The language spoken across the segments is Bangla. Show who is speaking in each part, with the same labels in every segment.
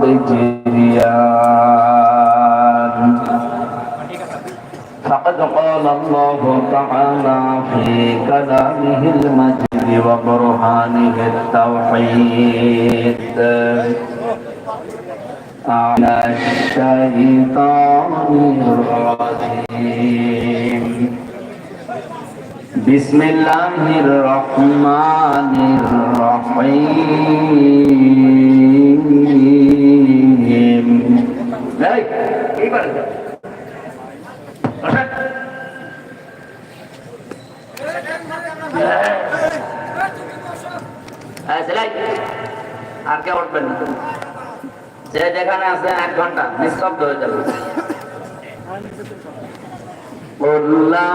Speaker 1: بجريان فقد قال الله تعالى في كلامه المجيد وبرهانه التوحيد. على الشيطان الرجيم. بسم الله الرحمن الرحيم. ذلك كيف আর কে উঠবেন না যে যেখানে আছে এক ঘন্টা নিস্তব্ধ হয়ে যাবে قل لا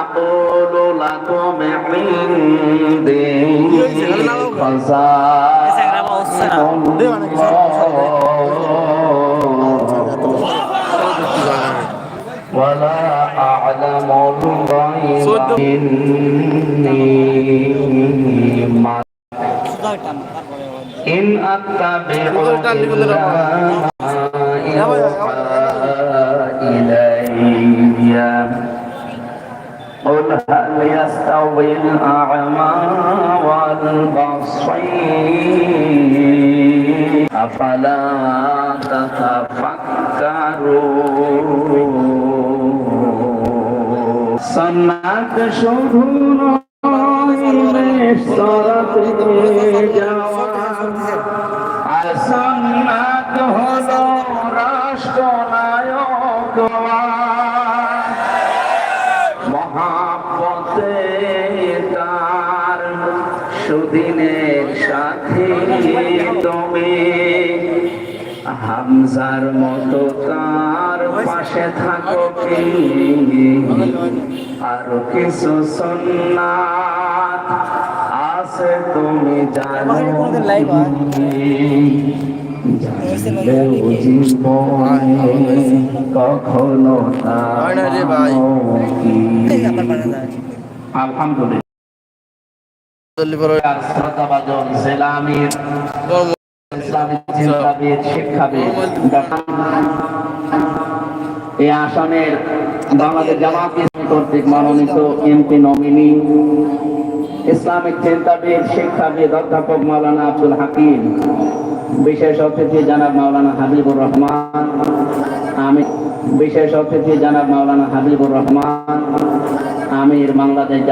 Speaker 1: أقول لكم عندي خزائن الله أعلم الغيب إني ما إن أتبع إلي قل هل يستوي الأعمى والبصير أفلا تتفكرون সন্নাত শুধু নয় সরতে যাওয়া আর সন্ন্যাত হল রাষ্ট্রনায়ক মহাপতে তার সুদিনের সাথে তুমি। হামজার মতো তার পাশে থাকো কি? আরও কিছু সন্ন্যাত আছে তুমি জানো কখনো আলহামদুলিল্লাহ। এই আসনের বাংলাদেশ কর্তৃক এমপি নমিনি, ইসলামিক চিন্তাবিদ শিক্ষাবিদ, অধ্যাপক মাওলানা আব্দুল হাকিম, বিশেষ অতিথি জানাব মাওলানা হাবিবুর রহমান, আমি বিশেষ অতিথি জানাব মাওলানা হাবিবুর রহমান, আমির বাংলাদেশ